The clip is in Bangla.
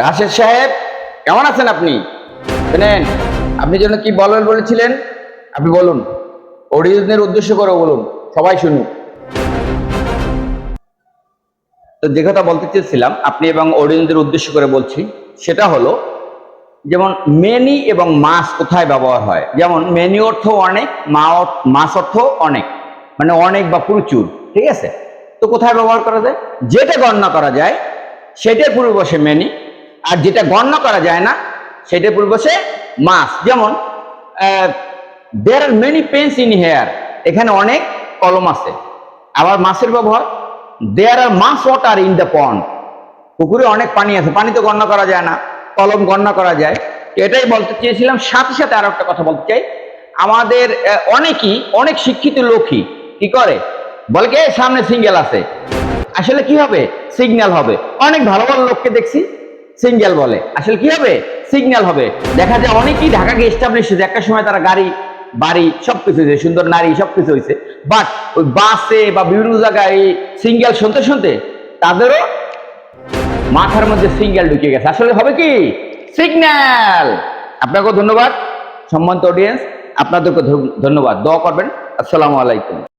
রাশেদ সাহেব, কেমন আছেন আপনি? শুনেন, আপনি যেন কি বলবেন বলেছিলেন? আপনি বলুন অডিয়েন্সদের উদ্দেশ্য করে বলুন, সবাই শুনুক। তো যে কথা বলতে চেয়েছিলাম, আপনি এবং অডিয়েন্সদের উদ্দেশ্য করে বলছি, সেটা হলো, যেমন মেনি এবং মাস কোথায় ব্যবহার হয়? যেমন মেনি অর্থ অনেক মা মাস অর্থ অনেক মানে অনেক বা প্রচুর, ঠিক আছে? তো কোথায় ব্যবহার করা যায়? যেটা গণনা করা যায়, সেটার পূর্বে বসে মেনি আর যেটা গণ্য করা যায় না সেটা পূর্বে সে মাস যেমন there are many pens in here এখানে অনেক কলম আছে। আবার মাসের ব্যবহার। There are much water in the pond পুকুরে অনেক পানি আছে। পানি তো গণনা করা যায় না। কলম গণ্য করা যায়। এটাই বলতে চেয়েছিলাম। সাথে সাথে আরও একটা কথা বলতে চাই। আমাদের অনেকেই, অনেক শিক্ষিত লোকই কি করে? বলে কি, "এই সামনে সিঙ্গেল আছে। আসলে কি হবে? সিগন্যাল হবে। অনেক ভালো ভালো লোককে দেখছি। সিঙ্গেল বলে। আসলে কি হবে? সিগন্যাল হবে। দেখা যায় অনেকেই ঢাকাকে এস্টাবলিশ হয়েছে। একটা সময় তারা গাড়ি, বাড়ি সবকিছু হয়েছে, সুন্দর নারী সবকিছু হয়েছে। বাট ওই বাসে বা বিভিন্ন জায়গায় সিঙ্গেল শুনতে শুনতে তাদেরও মাথার মধ্যে সিঙ্গেল ঢুকে গেছে। আসলে হবে কি? সিগন্যাল! আপনাকেও ধন্যবাদ। সম্মানিত অডিয়েন্স আপনাদেরকে ধন্যবাদ। দোয়া করবেন। আসসালামু আলাইকুম।